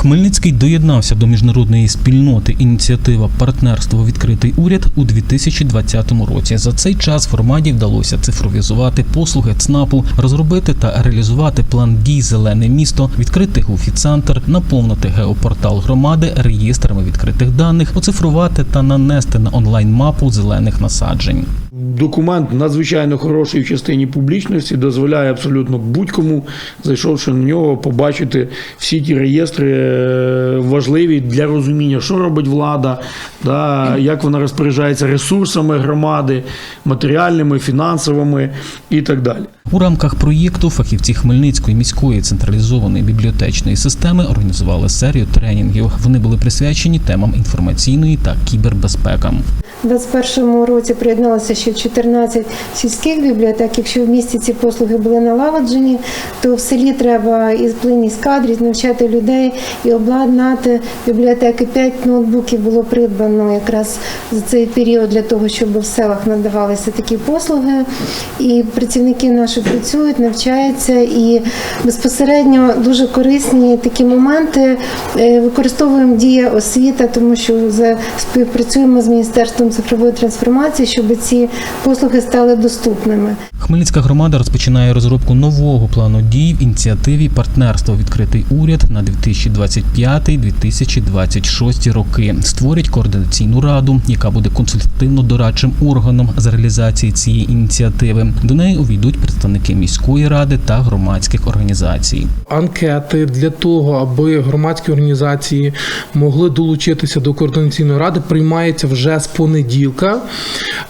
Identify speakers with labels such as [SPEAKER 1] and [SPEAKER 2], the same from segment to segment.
[SPEAKER 1] Хмельницький доєднався до міжнародної спільноти ініціатива Партнерство відкритий уряд у 2020 році. За цей час громаді вдалося цифровізувати послуги ЦНАПу, розробити та реалізувати план дій Зелене місто, відкрити гуфі-центр, наповнити геопортал громади реєстрами відкритих даних, оцифрувати та нанести на онлайн мапу зелених насаджень.
[SPEAKER 2] Документ надзвичайно хороший в частині публічності, дозволяє абсолютно будь-кому, зайшовши на нього, побачити всі ті реєстри е, важливі для розуміння, що робить влада, да, як вона розпоряджається ресурсами громади, матеріальними, фінансовими і так далі.
[SPEAKER 1] У рамках проєкту фахівці Хмельницької міської централізованої бібліотечної системи організували серію тренінгів. Вони були присвячені темам інформаційної та кібербезпекам.
[SPEAKER 3] У 2021 році приєдналося ще 14 сільських бібліотек. Якщо в місті ці послуги були налагоджені, то в селі треба із плинність кадрів навчати людей і обладнати бібліотеки. П'ять ноутбуків було придбано якраз за цей період для того, щоб в селах надавалися такі послуги. І працівники наші працюють, навчаються і безпосередньо дуже корисні такі моменти е, використовуємо дія освіта, тому що співпрацюємо з міністерством цифрової трансформації, щоб ці послуги стали доступними.
[SPEAKER 1] Хмельницька громада розпочинає розробку нового плану дій в ініціативі партнерство відкритий уряд на 2025-2026 роки. Створять координаційну раду, яка буде консультативно-дорадчим органом з реалізації цієї ініціативи. До неї увійдуть представники міської ради та громадських організацій.
[SPEAKER 4] анкети для того, аби громадські організації могли долучитися до координаційної ради, приймається вже з понеділка.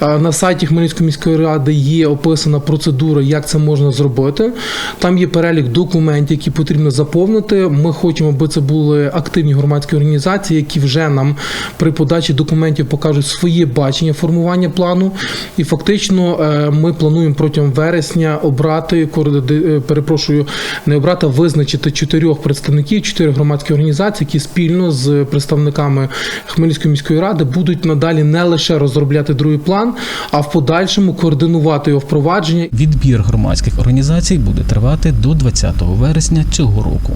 [SPEAKER 4] Е, На сайті Хмельницької міської ради є описана процедура, як це можна зробити. Там є перелік документів, які потрібно заповнити. Ми хочемо, аби це були активні громадські організації, які вже нам при подачі документів покажуть своє бачення формування плану. І фактично е, ми плануємо протягом вересня обрати е, перепрошую, не обрати, а визначити чотирьох представників, чотири громадські організації, які спільно з представниками Хмельницької міської ради будуть надалі не лише розробляти другий план, а в подальшому координувати його впровадження
[SPEAKER 1] Відбір громадських організацій буде тривати до 20 вересня цього року.